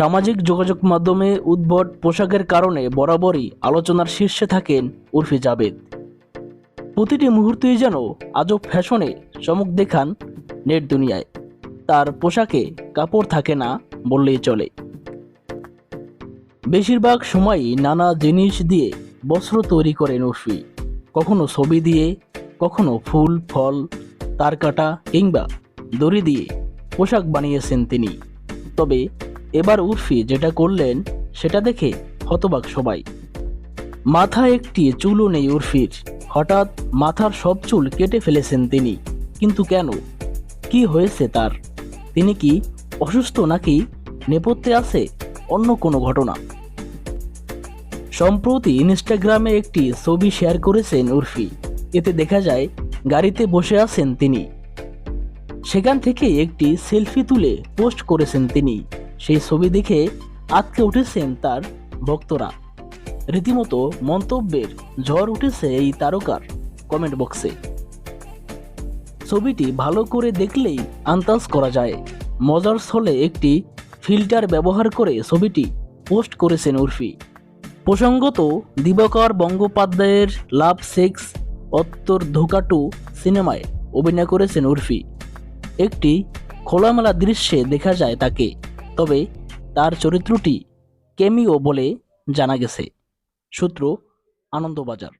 সামাজিক যোগাযোগ মাধ্যমে উদ্ভট পোশাকের কারণে বরাবরই আলোচনার শীর্ষে থাকেন উর্ফি জাবেদ। প্রতিটি মুহূর্তেই যেন আজব ফ্যাশনে চমক দেখান নেট দুনিয়ায়। তার পোশাকে কাপড় থাকে না বললেই চলে। বেশিরভাগ সময়ই নানা জিনিস দিয়ে বস্ত্র তৈরি করেন উর্ফি। কখনো ছবি দিয়ে, কখনো ফুল, ফল তার কাটা কিংবা দড়ি দিয়ে পোশাক বানিয়েছেন তিনি। তবে এবার উর্ফি যেটা করলেন, সেটা দেখে হতবাক সবাই। মাথায় একটি চুলও নেই উর্ফির। হঠাৎ মাথার সব চুল কেটে ফেলেছেন তিনি। কিন্তু কেন? কি হয়েছে তার? তিনি কি অসুস্থ নাকি নেপথ্যে আছে অন্য কোনো ঘটনা? সম্প্রতি ইনস্টাগ্রামে একটি ছবি শেয়ার করেছেন উর্ফি। এতে দেখা যায়, গাড়িতে বসে আছেন তিনি। সেখান থেকে একটি সেলফি তুলে পোস্ট করেছেন তিনি। সেই ছবি দেখে আটকে উঠেছেন তার ভক্তরা। রীতিমতো মন্তব্যের ঝড় উঠেছে এই তারকার কমেন্ট বক্সে ছবিটি ভালো করে দেখলেই আন্দাজ করা যায়, মজার ছলে একটি ফিল্টার ব্যবহার করে ছবিটি পোস্ট করেছেন উর্ফি। প্রসঙ্গত, দিবাকর বঙ্গোপাধ্যায়ের লাভ, সেক্স, অত্তর, ধোকাটু সিনেমায় অভিনয় করেছেন উর্ফি। একটি খোলামেলা দৃশ্যে দেখা যায় তাকে। তবে তার চরিত্রটি কেমিও বলে জানা গেছে। সূত্র আনন্দবাজার।